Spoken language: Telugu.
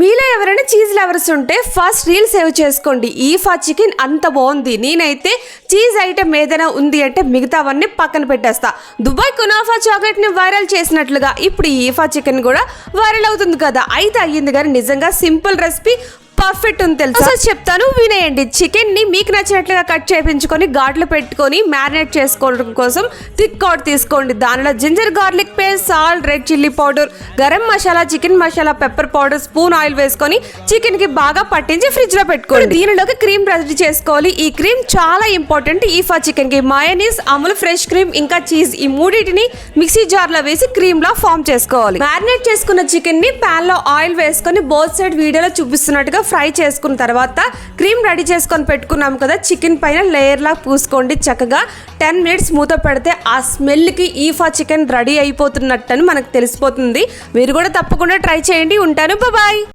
మీలో ఎవరైనా చీజ్ లవర్స్ ఉంటే ఫస్ట్ రీల్ సేవ్ చేసుకోండి. ఈఫా చికెన్ అంత బాగుంది. నేనైతే చీజ్ ఐటెం ఏదైనా ఉంది అంటే మిగతావన్నీ పక్కన పెట్టేస్తా. దుబాయ్ కునాఫా చాక్లెట్ని వైరల్ చేసినట్లుగా ఇప్పుడు ఈ ఈఫా చికెన్ కూడా వైరల్ అవుతుంది కదా. అయితే అయ్యింది కానీ నిజంగా సింపుల్ రెసిపీ పర్ఫెక్ట్ ఉంది తెలుసు? అసలు చెప్తాను వినేయండి. చికెన్ని మీకు నచ్చినట్లుగా కట్ చేయించుకొని ఘాట్లు పెట్టుకొని మ్యారినేట్ చేసుకోవడం కోసం థిక్ కౌట్ తీసుకోండి. దానిలో ginger garlic paste salt red chilli powder garam masala chicken masala pepper powder spoon oil వేసుకొని చికెన్కి బాగా పట్టించి ఫ్రిడ్జ్లో పెట్టుకోండి దీనిలోకి క్రీమ్ రెడీ చేసుకోవాలి. ఈ క్రీమ్ చాలా ఇంపార్టెంట్. ఈఫా చికెన్కి మయోనీస్ అమూల్ ఫ్రెష్ క్రీమ్ ఇంకా చీజ్ ఈ మూడింటిని మిక్సీ జార్లో వేసి క్రీమ్ లా ఫామ్ చేసుకోవాలి. మ్యారినేట్ చేసుకున్న చికెన్ని పాన్లో ఆయిల్ వేసుకొని బోత్ సైడ్ వీడియోలో చూపిస్తున్నట్టుగా ఫ్రై చేసుకున్న తర్వాత క్రీమ్ రెడీ చేసుకొని పెట్టుకున్నాం కదా చికెన్ పైన లేయర్లా పూసుకోండి. చక్కగా టెన్ మినిట్స్ మూత పెడితే ఆ స్మెల్కి ఈఫా చికెన్ రెడీ అయిపోతున్నట్టు అని మనకు తెలిసిపోతుంది. మీరు కూడా తప్పకుండా ట్రై చేయండి. ఉంటాను. బాయ్